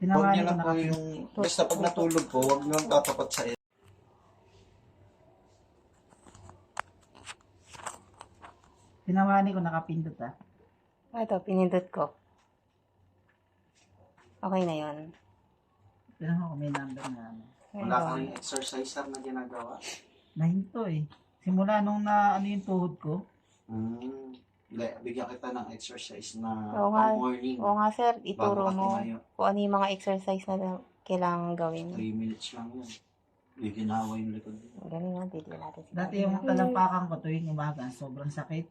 Huwag ko lang po yung, basta pag natulog po, huwag niyo lang tatapat sa ito. Tinawani ko nakapindot ah. Ah, Ito, pinindot ko. Okay na yun. Tignan mo kung may number na ano. Wala kang exerciser na ginagawa. Nahinto eh. Simula nung na ano yung tuhod ko, Hmm. Bigyan kita ng exercise na Oo nga. morning. Oo nga, sir. Ituro Bago ka mo tumayo. kung ano yung mga exercise na kailangan gawin. 3 minutes lang yun. Giginawa yung likod. Galing nga, titignan natin si dati yung talampakan ko tuwing umaga, sobrang sakit.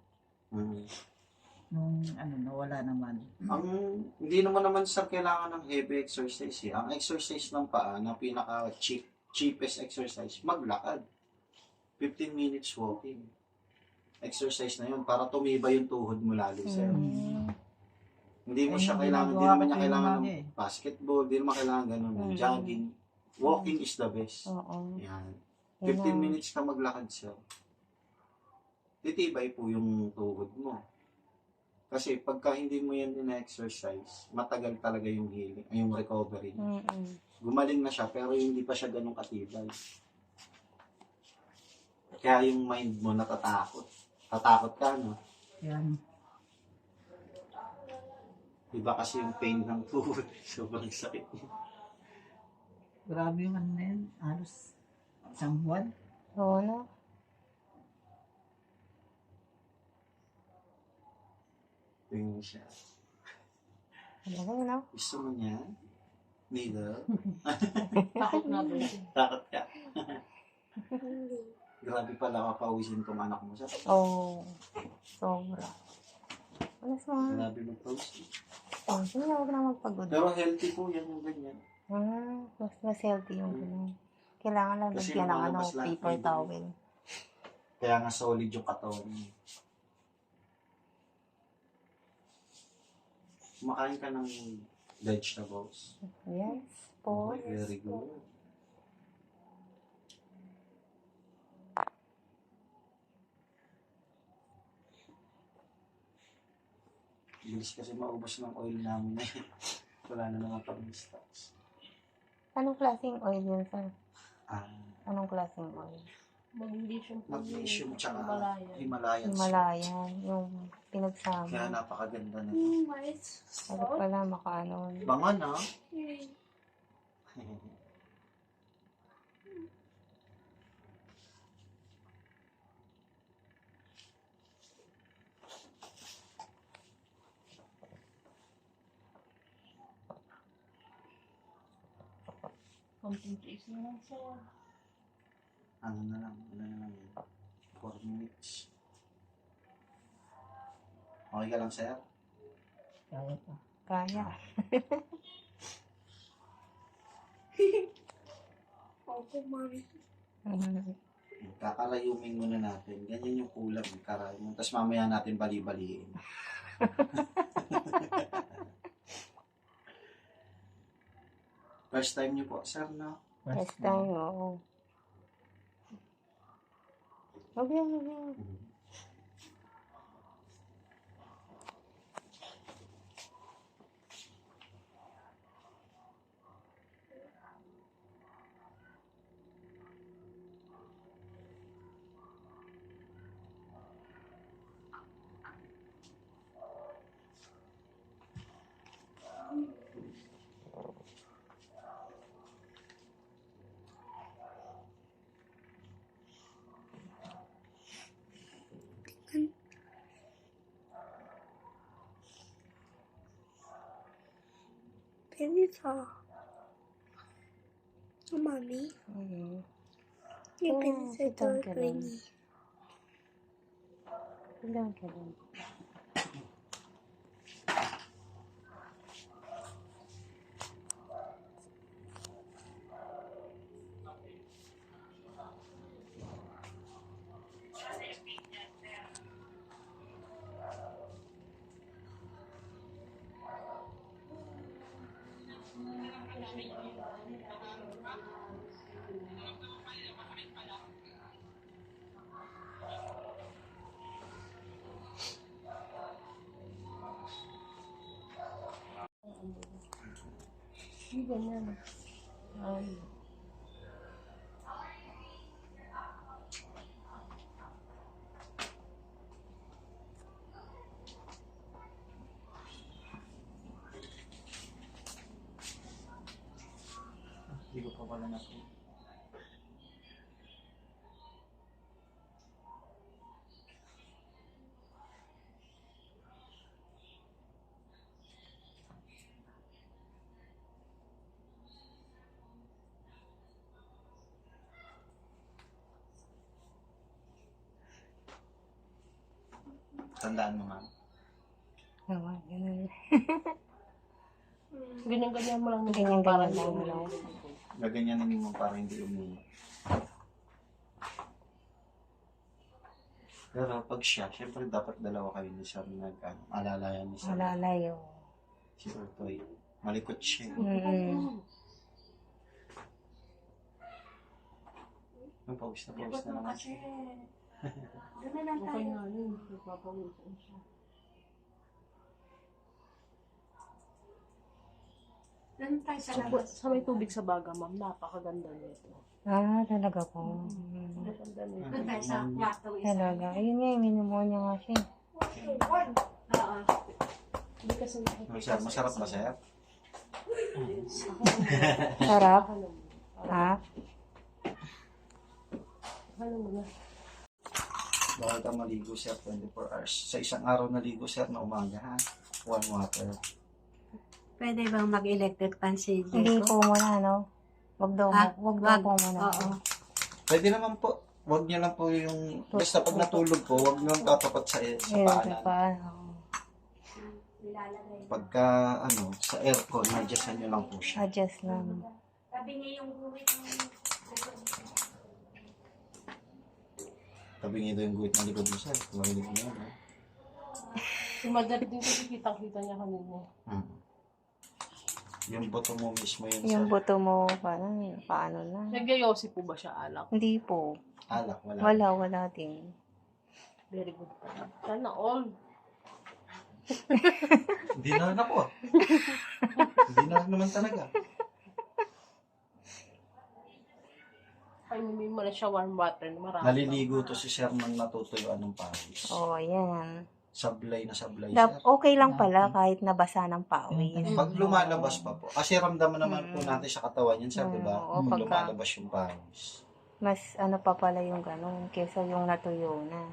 Hmm. Nung ano, nawala naman. Ang hindi naman naman sir kailangan ng heavy exercise eh. Ang exercise ng paa na pinaka cheap cheapest exercise, maglakad. 15 minutes walking. Exercise na yun para tumibay yung tuhod mo lalo sir. Mm. Hindi mo Eh, siya kailangan, hindi naman niya kailangan ng eh. basketball, hindi naman kailangan ganun, Mm. jogging. Walking is the best. Oo. Yan. Yun 15 ang- minutes ka maglakad sir. Titibay po yung tuhod mo. Kasi pagka hindi mo yan ina-exercise, matagal talaga yung healing, ay, yung recovery. Mm-mm. Gumaling na siya pero hindi pa siya ganun katibay. Kaya yung mind mo natatakot. Tatakot ka, no? Yan. Iba kasi yung pain ng tuhod. Sobrang sakit. Grabe yung ano na yun. Halos isang buwan. Oo na. Tingin siya. Galing, no? Gusto mo niya? Needle? Takot na ba? Takot ka? Grabe pala kapawisin tong anak mo. Sa Oo. Sobra. Alas mo nga. Grabe magpawis. Oh, Sige na, huwag na magpagod. Pero healthy po yan yung ganyan. Ah, mas, mas healthy yung ganun. Kailangan lang Kasi lagyan ng ano, lumalabas lahat paper ng- towel. Kaya nga solid yung katawan niya. Kumakain ka ng vegetables. Yes, po. Very good. Bilis kasi maubos ng oil namin na yun. Wala na naman pag stocks. Anong klaseng oil yun, sir? Ah, Anong klaseng oil? Magnesium po. magnesium tsaka Himalayan. Himalayan. Himalayan, yung Kaya pinagsama. napakaganda na. Mm. Sabi pala, makaano. Bangan ah. Mm. Konting cheese na lang sa ano na lang, ano na lang yun. 4 minutes. Okay ka lang, sir? Kaya pa. Kaya. Opo, mami. Mm. Kakalayumin muna natin. Ganyan yung kulang. Karay mo. Tapos mamaya natin bali-baliin. First time niyo po, sir, no? Next time, oo. Huwag yan, huwag yan. Pinita. Mami, Mm. yung Oo, pinita ito sitang ka lang. Queenie. Ilan ka lang. Hindi ganyan. Ay. Hindi ko pa pala Tandaan mo, ma'am. Naman, ganun. Ganyan-ganyan mo lang. ng Ganyan-ganyan parang lang, yung- no? Gaganyanin mo para hindi umuwi. Pero pag siya, syempre dapat dalawa kayo ni Sir nag ano, alalayan ni Sir. Malalayo. Si Urtoy. Malikot siya. Mm-mm. Yung pawis na pawis na naman siya. Okay nga yun. Nagpapawisan siya. Sa, sa may tubig sa baga, ma'am, napakaganda nito. Ah, talaga po. Mm. Maganda nito. Talaga. Ayun nga, yung pneumonia nga siya. Hindi kasi Masarap, masarap ba, Sir? Sarap. Ha? Ano mo na? Bawal ka maligo, Sir, 24 hours. Sa isang araw naligo, Sir, na umaga, ha? Warm water. Pwede bang mag-electric fan si Hindi Jericho? po muna, no? Wag daw, Ha? wag daw Wag. po muna. Oo. Pwede naman po. Huwag niyo lang po yung... Basta pag natulog po, huwag niyo lang tatapat sa, sa Ayun, sa paanan. paano. Pagka, ano, sa aircon, adjustan niyo lang po siya. Adjust lang. Tabi niyo yung guhit na likod mo, Sir. Marinig mo yan, ha? Yung madali din kasi kitang-kita niya kanina. Hmm. Yung buto mo mismo yun, Yung Sir. buto mo, paano, paano na? Nagyayosi po ba siya alak? Hindi po. Alak, wala. Wala, wala din. Very good. Sana all. Hindi na ako. ah. Hindi na naman talaga. Painumin mo na siya warm water. Marami. Naliligo to si Sir nang natutuyuan ng pawis. Oo, oh, yan. Sablay na sablay, Dap- Sir. okay lang pala kahit nabasa ng pawis. Pag lumalabas pa po, kasi ramdaman naman po Mm. natin sa katawan yan, Sir, Mm, di ba? oo, Pag pagka- lumalabas yung pawis. Mas ano pa pala yung ganun kesa yung natuyo na.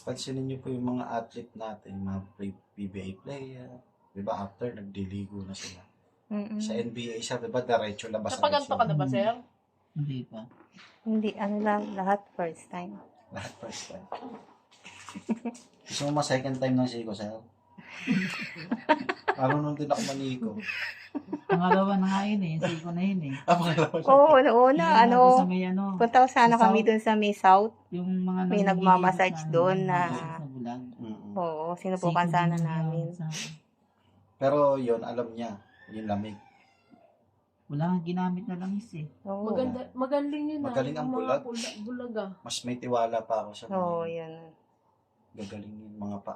Pansinin niyo po yung mga athlete natin, mga pre- PBA player, di ba, after nagdiligo na sila. Mm-mm. Sa NBA, Sir, di ba, diretso labas Napaganto ka na ba, sir? Hindi pa. Hindi, ano lang, lahat first time. Lahat first time. Gusto mo ma second time ng siko, Sir? Marunong din ako maniko. Pangalawa na nga yun eh. Sige ko na yun eh. Ah, pangalawa siya. Oo, una, una, ano, Sa may ano. punta ko sana Sa kami South. dun sa may South. Yung mga May nagmamassage sa doon na- Sa bulag. Mm-mm. Oo, sinubukan Sige, sana yun namin. sa- Pero yun, alam niya, yung lamig. Wala kang ginamit na langis eh. Oo, Maganda, magaling yun ah. Magaling ang Yung mga bulag. Bulag, bulag ah. Mas may tiwala pa ako sa mga Oo, yun. gagaling yung mga pa.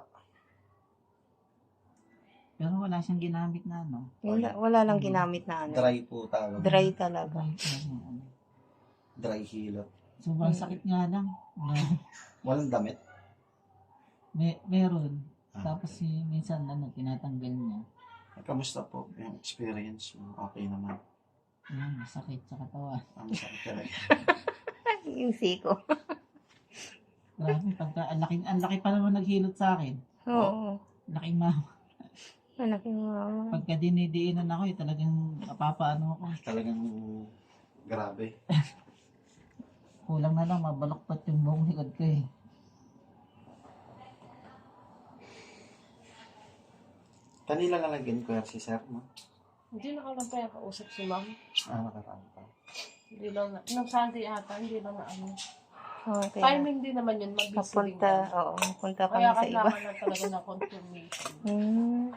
Pero wala siyang ginamit na ano. Yun na- wala lang ginamit na ano. Dry po tawag. Dry talaga. Kahit ano, ano. Dry hilot. Sobrang Mm. sakit nga lang. Wala- Walang damit. May, meron. Ah. Tapos si minsan ano, tinatanggal niya. Kamusta po yung experience mo? Okay naman. Yan, sakit sa katawan. Ang sakit talaga. Yung siko. Grabe, pagka, ang laki, ang laki pa naman naghilot sa akin. Oo. Laking mama. Anak yung mama. Pagka dinidiinan ako, eh, talagang napapaano ako. Talagang grabe. Kulang na lang, mabaloktot yung buong likod ko eh. Kanila na lang ko si Sir, no? Hindi na lang kaya kausap si ma'am. Ah, nakaraan pa. Hindi lang na. Nung Sunday ata, hindi lang na ano. Okay. Timing din naman yun. Din Papunta, yan. oo, punta kami Kaya sa iba. kailangan lang talaga ng confirmation. Hmm.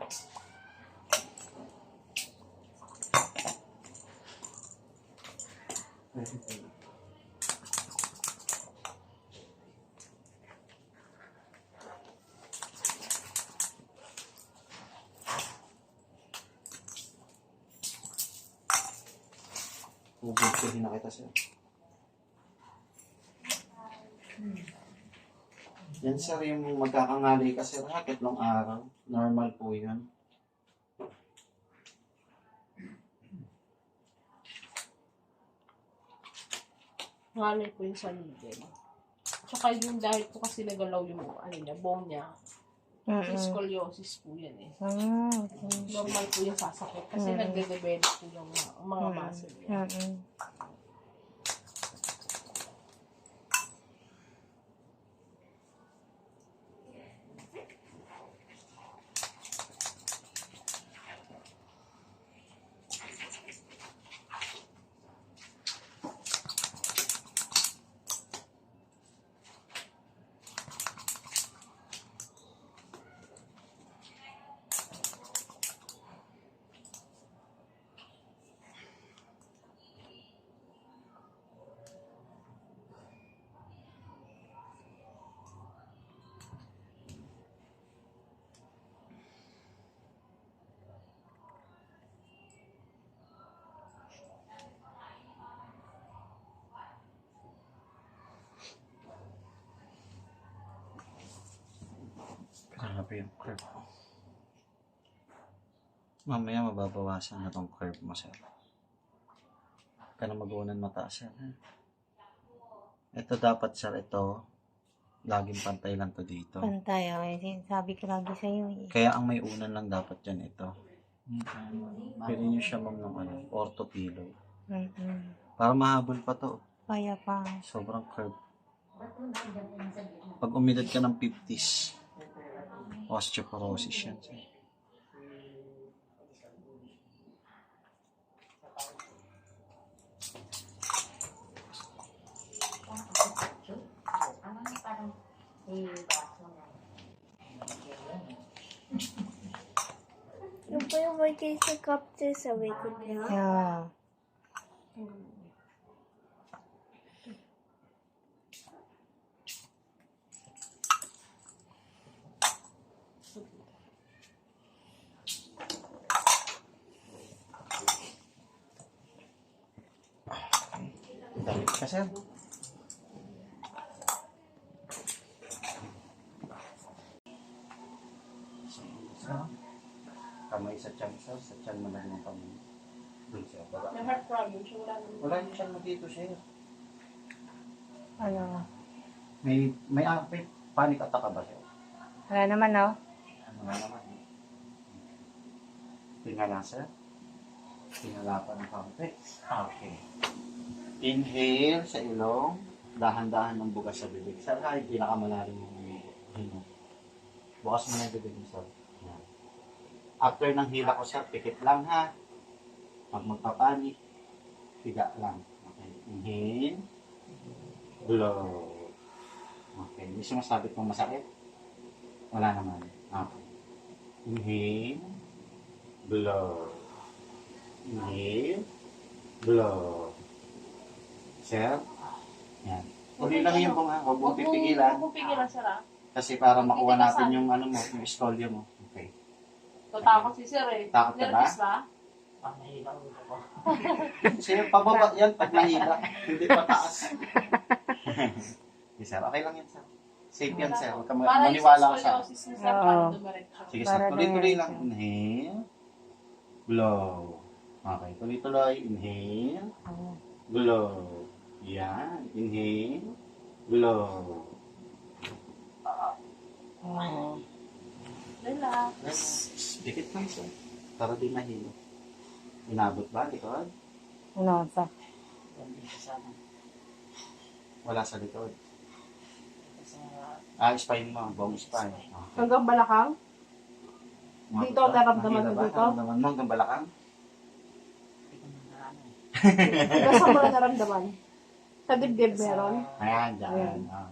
Na kita sir. Yan sir, yung magkakangali ka sir ha, tatlong araw. Normal po yun. Ngalay po yung sanigin. Tsaka yung dahil po kasi nagalaw yung ano niya, bone niya. Mm-mm. Scoliosis po yan eh. Mm, okay. Normal po yung sasakit kasi Mm. nagde-develop po yung mga, mga Mm. muscle niya. Mm-mm. Curve. Mamaya mababawasan na tong curve mo, sir. Huwag ka na mag-unan mataas, sir. ha? Ito dapat, sir, ito. Laging pantay lang to dito. Pantay, okay. Sabi ko lagi sa'yo eh. Kaya ang may unan lang dapat dyan ito. Pwede nyo siya, ma'am, ng ano, ortho pillow. Mm-mm. Para mahabol pa to. Kaya pa. Sobrang curve. Pag umidad ka ng 50s, osteoporosis yan. Yung pa yung birthday sa capture sa likod niya. Yeah. Damit ka, sir. Sir, kamay sa tiyan, sir. Sa tiyan mo lang yung kamay. Doon. May heart problem siya, wala. Wala yung tiyan mo dito, sir. Ano? May, may, ah, may panic attack ka ba, sir? Wala naman, no? Ano nga naman? eh. Tingala, sir. Tingala pa ng kaunti. Okay. Inhale sa ilong. Dahan-dahan ng bukas sa bibig. Sir, ay pinakamalalim yung hinga. Bukas mo na yung bibig mo, sir. Yan. After ng hila ko, sir, pikit lang, ha? Pag magpapanik, higa lang. Okay. Inhale. Blow. Okay. Hindi sumasabit kung masakit. Wala naman. Okay. Inhale. Blow. Inhale. Blow. Sir. Yan. Uli lang yung bunga. Huwag mong pipigilan. Huwag mong pigilan, sir ah. Kasi para makuha natin yung ano mo, yung scolio mo. Okay. Tatakot si sir eh. Takot ka ba? Nervous ba? Sir, pababa yan pag nahila. Hindi pataas. okay, sir. Okay lang yan, sir. Safe yan, sir. Huwag ka ma- Para yung maniwala ka sa... scoliosis ni sir, Oo. para dumiretso. Sige, sir. Para Tuloy-tuloy diretso. lang. Inhale. Blow. Okay. Tuloy-tuloy. Inhale. Blow. Yan. Inhale. Blow. Oo. Relax. Dikit lang, sir. Para di mahilo. Inabot ba, likod? Ano, sa? Wala sa likod. Ah, spine mo. Bone spine. Okay. Hanggang balakang? Umabot Dito, ba? naramdaman mo ba? dito? Naramdaman mo hanggang balakang? Hanggang saan mo na naramdaman? Sa dibdib meron? Ayan, dyan. Ayan. Ah,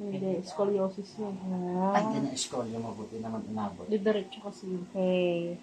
Hindi, scoliosis yun. Ah, Ang ina-score yung mabuti naman inabot. Didiretso kasi yun. okay.